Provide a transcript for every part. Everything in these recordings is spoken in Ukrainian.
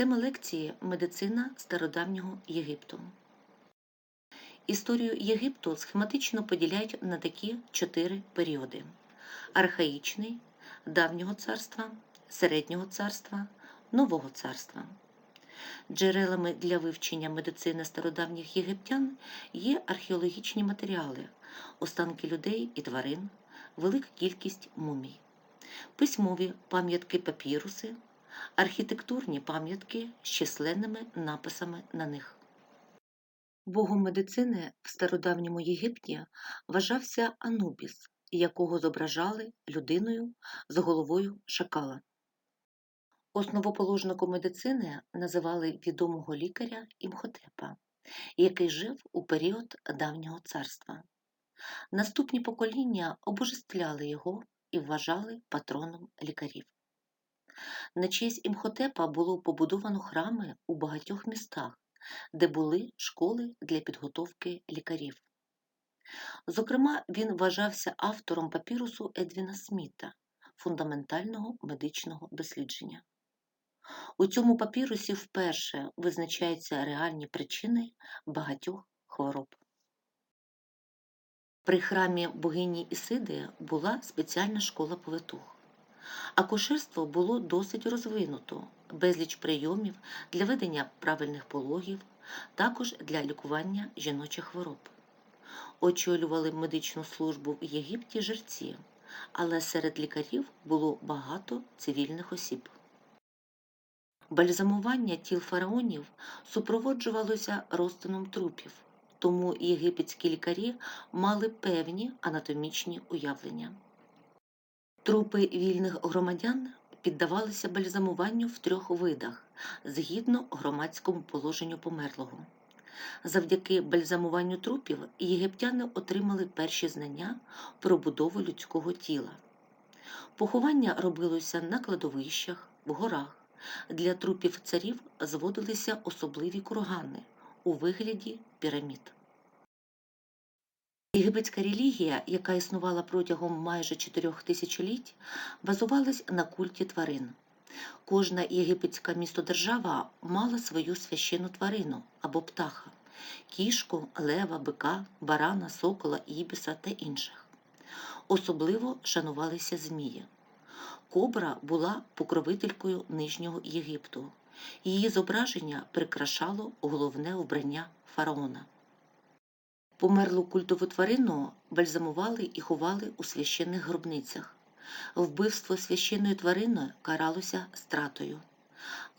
Тема лекції Медицина стародавнього Єгипту. Історію Єгипту схематично поділяють на такі чотири періоди: архаїчний, давнього царства, середнього царства, нового царства. Джерелами для вивчення медицини стародавніх єгиптян є археологічні матеріали, останки людей і тварин, велика кількість мумій, письмові пам'ятки папіруси, архітектурні пам'ятки з численними написами на них. Богом медицини в стародавньому Єгипті вважався Анубіс, якого зображали людиною з головою шакала. Основоположником медицини називали відомого лікаря Імхотепа, який жив у період давнього царства. Наступні покоління обожествляли його і вважали патроном лікарів. На честь Імхотепа було побудовано храми у багатьох містах, де були школи для підготовки лікарів. Зокрема, він вважався автором папірусу Едвіна Сміта, фундаментального медичного дослідження. У цьому папірусі вперше визначаються реальні причини багатьох хвороб. При храмі богині Ісиди була спеціальна школа повитух. Акушерство було досить розвинуто, безліч прийомів для ведення правильних пологів, також для лікування жіночих хвороб. Очолювали медичну службу в Єгипті жерці, але серед лікарів було багато цивільних осіб. Бальзамування тіл фараонів супроводжувалося розтином трупів, тому єгипетські лікарі мали певні анатомічні уявлення. Трупи вільних громадян піддавалися бальзамуванню в трьох видах згідно громадському положенню померлого. Завдяки бальзамуванню трупів єгиптяни отримали перші знання про будову людського тіла. Поховання робилося на кладовищах, в горах. Для трупів царів зводилися особливі кургани у вигляді пірамід. Єгипетська релігія, яка існувала протягом майже чотирьох тисячоліть, базувалась на культі тварин. Кожна єгипетська містодержава мала свою священну тварину або птаха кішку, лева, бика, барана, сокола, ібіса та інших. Особливо шанувалися змії. Кобра була покровителькою Нижнього Єгипту. Її зображення прикрашало головне вбрання фараона. Померлу культову тварину бальзамували і ховали у священних гробницях. Вбивство священної тварини каралося стратою.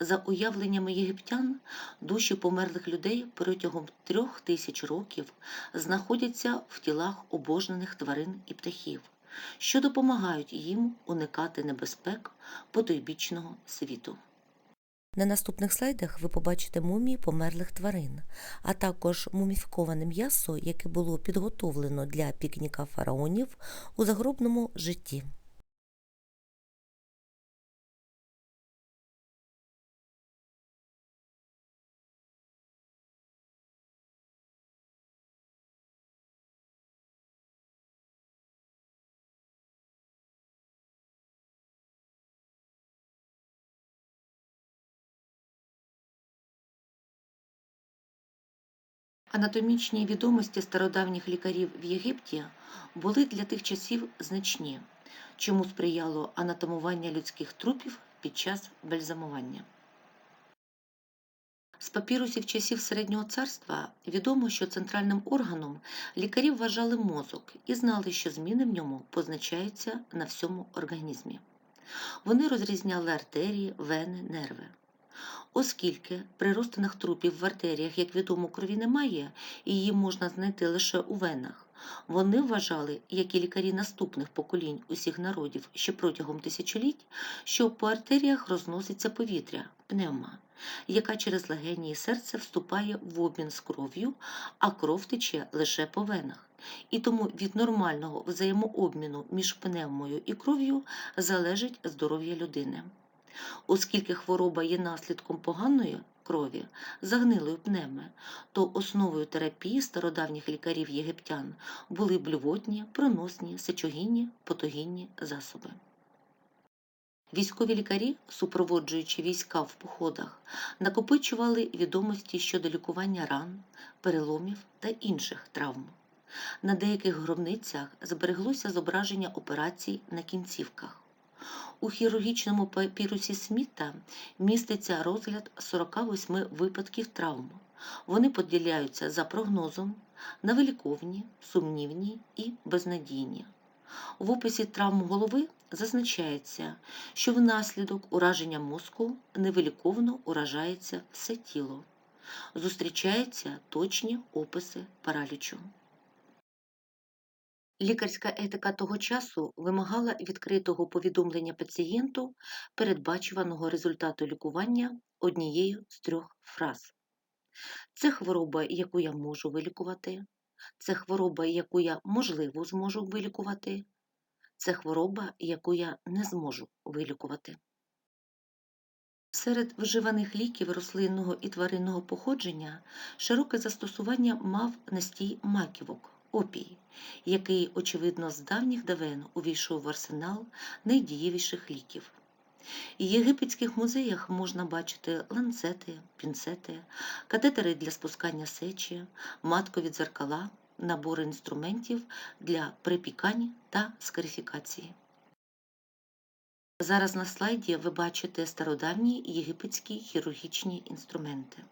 За уявленнями єгиптян, душі померлих людей протягом трьох тисяч років знаходяться в тілах обожнених тварин і птахів, що допомагають їм уникати небезпек потойбічного світу. На наступних слайдах ви побачите мумії померлих тварин, а також муміфіковане м'ясо, яке було підготовлено для пікніка фараонів у загробному житті. Анатомічні відомості стародавніх лікарів в Єгипті були для тих часів значні, чому сприяло анатомування людських трупів під час бальзамування. З папірусів часів Середнього царства відомо, що центральним органом лікарів вважали мозок і знали, що зміни в ньому позначаються на всьому організмі. Вони розрізняли артерії, вени, нерви. Оскільки при трупів в артеріях, як відомо, крові немає, і її можна знайти лише у венах, вони вважали, як і лікарі наступних поколінь усіх народів ще протягом тисячоліть, що по артеріях розноситься повітря, пневма, яка через легені і серце вступає в обмін з кров'ю, а кров тече лише по венах. І тому від нормального взаємообміну між пневмою і кров'ю залежить здоров'я людини. Оскільки хвороба є наслідком поганої крові, загнилої пневми, то основою терапії стародавніх лікарів єгиптян були блювотні, проносні, сечогінні, потогінні засоби. Військові лікарі, супроводжуючи війська в походах, накопичували відомості щодо лікування ран, переломів та інших травм. На деяких гробницях збереглося зображення операцій на кінцівках. У хірургічному папірусі Сміта міститься розгляд 48 випадків травм. Вони поділяються за прогнозом на виліковні, сумнівні і безнадійні. В описі травм голови зазначається, що внаслідок ураження мозку невиліковно уражається все тіло. Зустрічаються точні описи паралічу. Лікарська етика того часу вимагала відкритого повідомлення пацієнту передбачуваного результату лікування однією з трьох фраз. Це хвороба, яку я можу вилікувати, це хвороба, яку я можливо зможу вилікувати, це хвороба, яку я не зможу вилікувати. Серед вживаних ліків рослинного і тваринного походження широке застосування мав настій маківок опій, який, очевидно, з давніх давен увійшов в арсенал найдієвіших ліків. В єгипетських музеях можна бачити ланцети, пінцети, катетери для спускання сечі, маткові дзеркала, набори інструментів для припікань та скарифікації. Зараз на слайді ви бачите стародавні єгипетські хірургічні інструменти.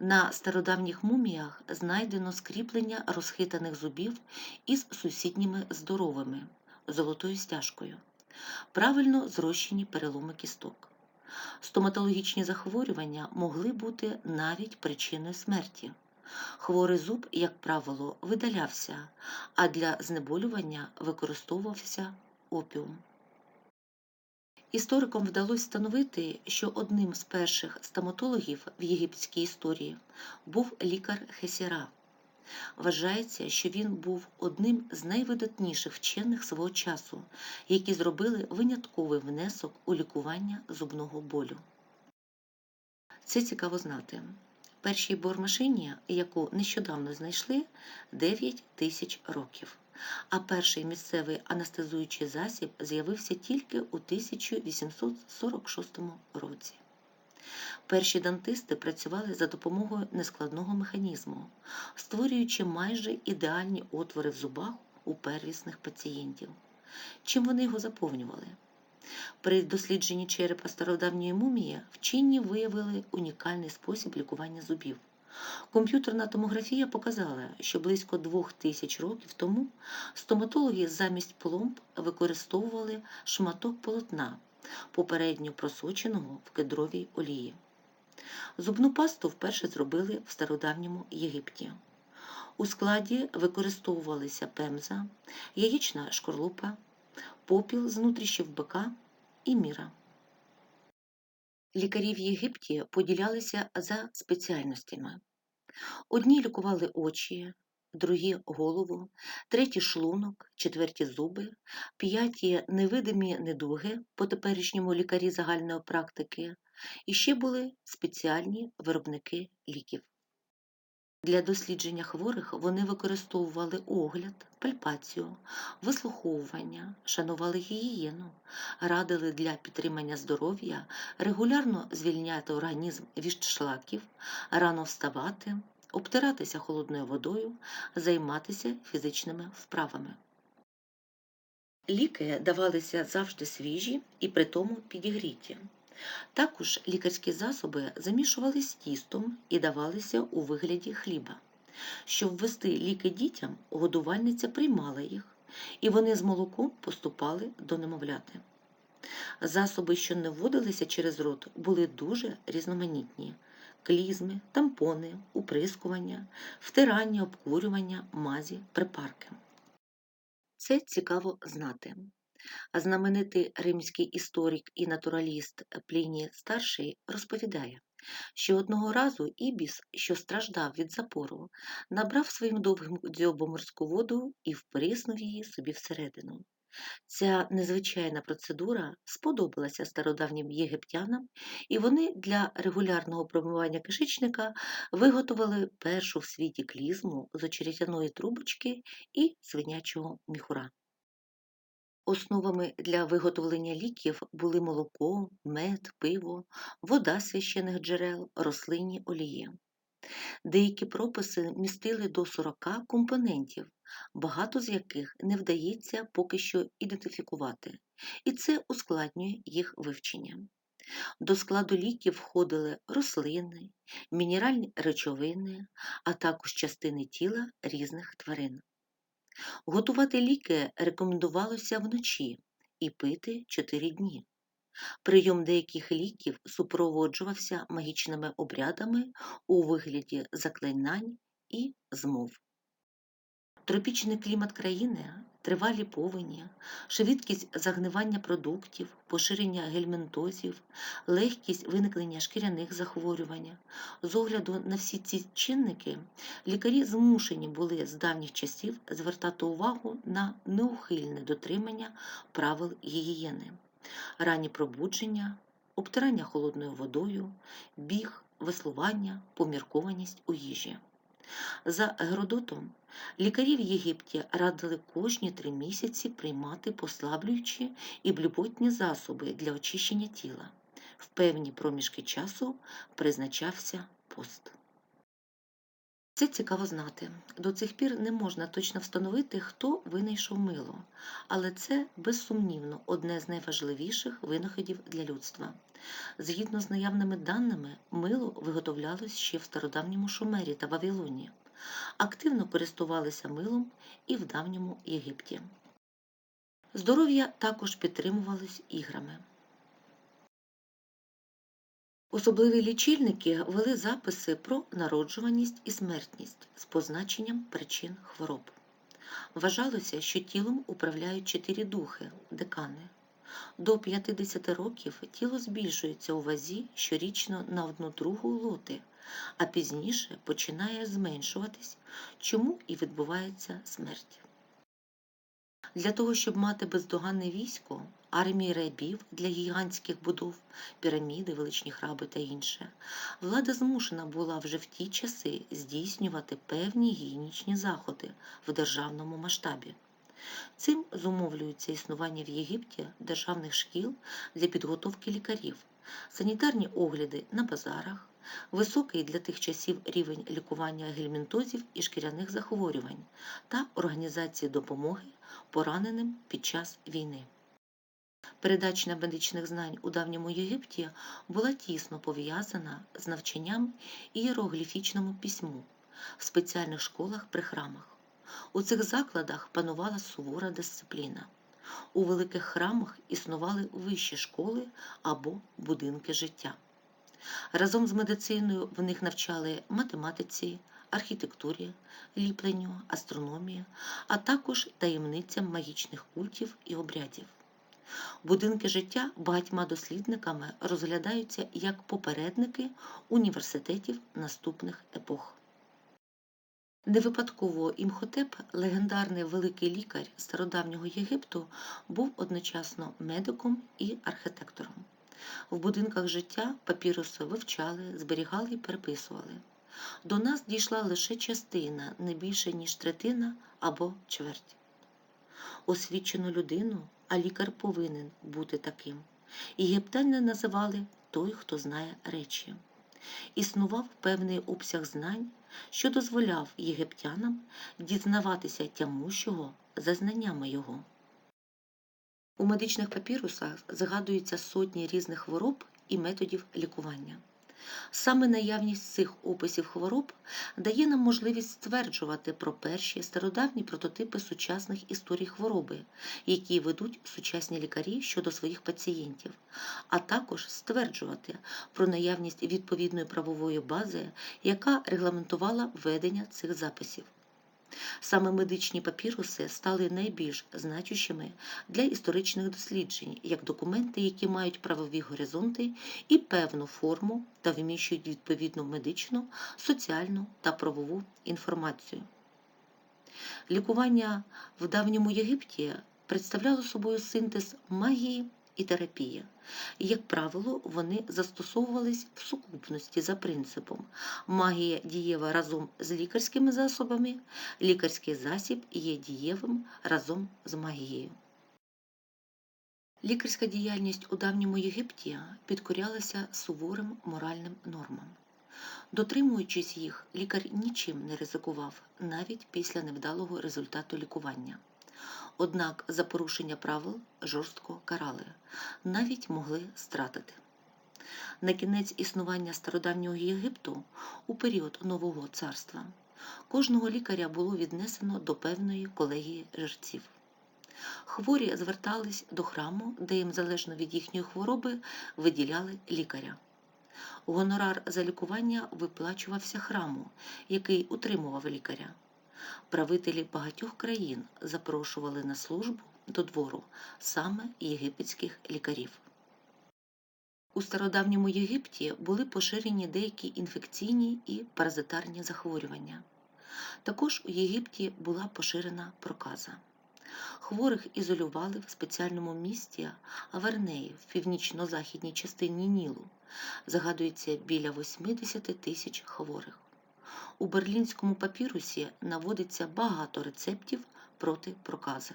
На стародавніх муміях знайдено скріплення розхитаних зубів із сусідніми здоровими золотою стяжкою, правильно зрощені переломи кісток. Стоматологічні захворювання могли бути навіть причиною смерті. Хворий зуб, як правило, видалявся, а для знеболювання використовувався опіум. Історикам вдалося встановити, що одним з перших стоматологів в єгипетській історії був лікар Хесіра. Вважається, що він був одним з найвидатніших вчених свого часу, які зробили винятковий внесок у лікування зубного болю. Це цікаво знати. Першій бормашині, яку нещодавно знайшли, 9 тисяч років а перший місцевий анестезуючий засіб з'явився тільки у 1846 році. Перші дантисти працювали за допомогою нескладного механізму, створюючи майже ідеальні отвори в зубах у первісних пацієнтів. Чим вони його заповнювали? При дослідженні черепа стародавньої мумії вчені виявили унікальний спосіб лікування зубів. Комп'ютерна томографія показала, що близько двох тисяч років тому стоматологи замість пломб використовували шматок полотна, попередньо просоченого в кедровій олії. Зубну пасту вперше зробили в стародавньому Єгипті. У складі використовувалися пемза, яєчна шкорлупа, попіл з нутріщів бика і міра. Лікарі в Єгипті поділялися за спеціальностями. Одні лікували очі, другі голову, треті шлунок, четверті зуби, п'яті невидимі недуги по теперішньому лікарі загальної практики, і ще були спеціальні виробники ліків. Для дослідження хворих вони використовували огляд, пальпацію, вислуховування, шанували гігієну, радили для підтримання здоров'я регулярно звільняти організм від шлаків, рано вставати, обтиратися холодною водою, займатися фізичними вправами. Ліки давалися завжди свіжі і при тому підігріті. Також лікарські засоби замішували тістом і давалися у вигляді хліба. Щоб ввести ліки дітям, годувальниця приймала їх, і вони з молоком поступали до немовляти. Засоби, що не вводилися через рот, були дуже різноманітні клізми, тампони, уприскування, втирання, обкурювання, мазі, припарки. Це цікаво знати. Знаменитий римський історик і натураліст Пліній Старший розповідає, що одного разу Ібіс, що страждав від запору, набрав своїм довгим дзьобом морську воду і вприснув її собі всередину. Ця незвичайна процедура сподобалася стародавнім єгиптянам, і вони для регулярного промивання кишечника виготовили першу в світі клізму з очеретяної трубочки і свинячого міхура. Основами для виготовлення ліків були молоко, мед, пиво, вода священих джерел, рослинні олії. Деякі прописи містили до 40 компонентів, багато з яких не вдається поки що ідентифікувати, і це ускладнює їх вивчення. До складу ліків входили рослини, мінеральні речовини, а також частини тіла різних тварин. Готувати ліки рекомендувалося вночі і пити 4 дні. Прийом деяких ліків супроводжувався магічними обрядами у вигляді заклинань і змов. Тропічний клімат країни, тривалі повені, швидкість загнивання продуктів, поширення гельмінтозів, легкість виникнення шкіряних захворювань. З огляду на всі ці чинники, лікарі змушені були з давніх часів звертати увагу на неухильне дотримання правил гігієни ранні пробудження, обтирання холодною водою, біг, веслування, поміркованість у їжі. За Геродотом, лікарі в Єгипті радили кожні три місяці приймати послаблюючі і блюботні засоби для очищення тіла. В певні проміжки часу призначався пост. Це цікаво знати. До цих пір не можна точно встановити, хто винайшов мило, але це безсумнівно одне з найважливіших винаходів для людства. Згідно з наявними даними, мило виготовлялось ще в стародавньому Шумері та Вавилоні. Активно користувалися милом і в давньому Єгипті. Здоров'я також підтримувалось іграми. Особливі лічильники вели записи про народжуваність і смертність з позначенням причин хвороб. Вважалося, що тілом управляють чотири духи декани. До 50 років тіло збільшується у вазі щорічно на одну другу лоти, а пізніше починає зменшуватись, чому і відбувається смерть. Для того, щоб мати бездоганне військо, армії рабів для гігантських будов, піраміди, величні храби та інше, влада змушена була вже в ті часи здійснювати певні гігієнічні заходи в державному масштабі. Цим зумовлюється існування в Єгипті державних шкіл для підготовки лікарів, санітарні огляди на базарах, високий для тих часів рівень лікування гельмінтозів і шкіряних захворювань та організації допомоги пораненим під час війни. Передача медичних знань у давньому Єгипті була тісно пов'язана з навчанням ієрогліфічному письму в спеціальних школах при храмах. У цих закладах панувала сувора дисципліна. У великих храмах існували вищі школи або будинки життя. Разом з медициною в них навчали математиці, архітектурі, ліпленню, астрономії, а також таємницям магічних культів і обрядів. Будинки життя багатьма дослідниками розглядаються як попередники університетів наступних епох. Не випадково Імхотеп, легендарний великий лікар стародавнього Єгипту, був одночасно медиком і архітектором. В будинках життя папіруси вивчали, зберігали і переписували. До нас дійшла лише частина, не більше, ніж третина або чверть. Освічену людину, а лікар повинен бути таким. Єгиптяни називали той, хто знає речі. Існував певний обсяг знань, що дозволяв єгиптянам дізнаватися тямущого за знаннями його. У медичних папірусах згадуються сотні різних хвороб і методів лікування. Саме наявність цих описів хвороб дає нам можливість стверджувати про перші стародавні прототипи сучасних історій хвороби, які ведуть сучасні лікарі щодо своїх пацієнтів, а також стверджувати про наявність відповідної правової бази, яка регламентувала ведення цих записів. Саме медичні папіруси стали найбільш значущими для історичних досліджень як документи, які мають правові горизонти і певну форму та вміщують відповідну медичну, соціальну та правову інформацію. Лікування в давньому Єгипті представляло собою синтез магії і терапії. І, як правило, вони застосовувались в сукупності за принципом магія дієва разом з лікарськими засобами, лікарський засіб є дієвим разом з магією. Лікарська діяльність у давньому Єгипті підкорялася суворим моральним нормам. Дотримуючись їх, лікар нічим не ризикував навіть після невдалого результату лікування. Однак за порушення правил жорстко карали, навіть могли стратити. На кінець існування стародавнього Єгипту у період Нового царства кожного лікаря було віднесено до певної колегії жерців. Хворі звертались до храму, де їм залежно від їхньої хвороби виділяли лікаря. Гонорар за лікування виплачувався храму, який утримував лікаря. Правителі багатьох країн запрошували на службу до двору саме єгипетських лікарів. У стародавньому Єгипті були поширені деякі інфекційні і паразитарні захворювання. Також у Єгипті була поширена проказа. Хворих ізолювали в спеціальному місті Авернеї в північно-західній частині Нілу. Загадується біля 80 тисяч хворих. У берлінському папірусі наводиться багато рецептів проти прокази.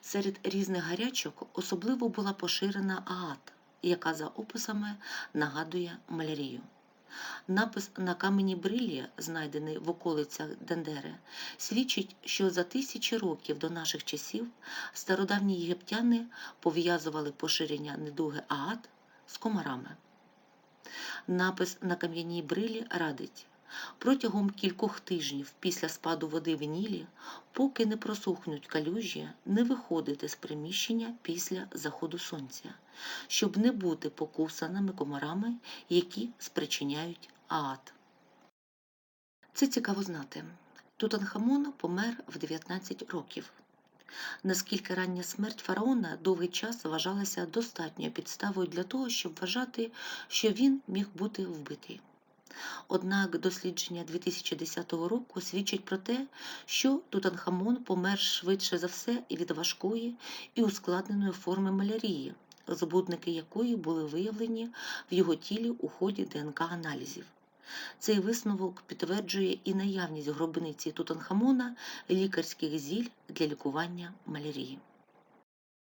Серед різних гарячок особливо була поширена аат, яка за описами нагадує малярію. Напис на камені брилі, знайдений в околицях Дендери, свідчить, що за тисячі років до наших часів стародавні єгиптяни пов'язували поширення недуги аат з комарами. Напис на кам'яній брилі радить протягом кількох тижнів після спаду води в Нілі, поки не просухнуть калюжі, не виходити з приміщення після заходу сонця, щоб не бути покусаними комарами, які спричиняють аат. Це цікаво знати. Тутанхамон помер в 19 років. Наскільки рання смерть фараона довгий час вважалася достатньою підставою для того, щоб вважати, що він міг бути вбитий. Однак дослідження 2010 року свідчить про те, що Тутанхамон помер швидше за все від важкої і ускладненої форми малярії, збудники якої були виявлені в його тілі у ході ДНК-аналізів. Цей висновок підтверджує і наявність гробниці Тутанхамона лікарських зіль для лікування малярії.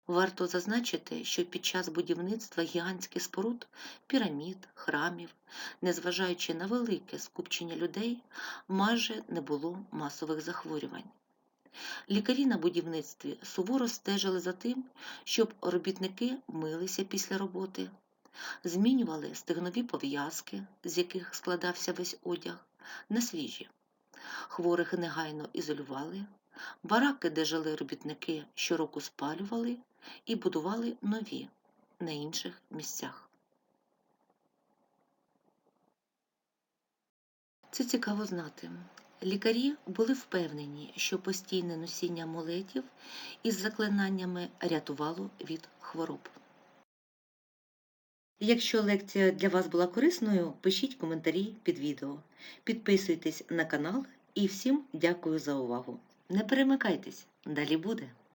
Варто зазначити, що під час будівництва гігантських споруд, пірамід, храмів, незважаючи на велике скупчення людей, майже не було масових захворювань. Лікарі на будівництві суворо стежили за тим, щоб робітники милися після роботи, змінювали стегнові пов'язки, з яких складався весь одяг, на свіжі. Хворих негайно ізолювали, бараки, де жили робітники, щороку спалювали і будували нові на інших місцях. Це цікаво знати. Лікарі були впевнені, що постійне носіння амулетів із заклинаннями рятувало від хвороб. Якщо лекція для вас була корисною, пишіть коментарі під відео. Підписуйтесь на канал і всім дякую за увагу. Не перемикайтесь, далі буде.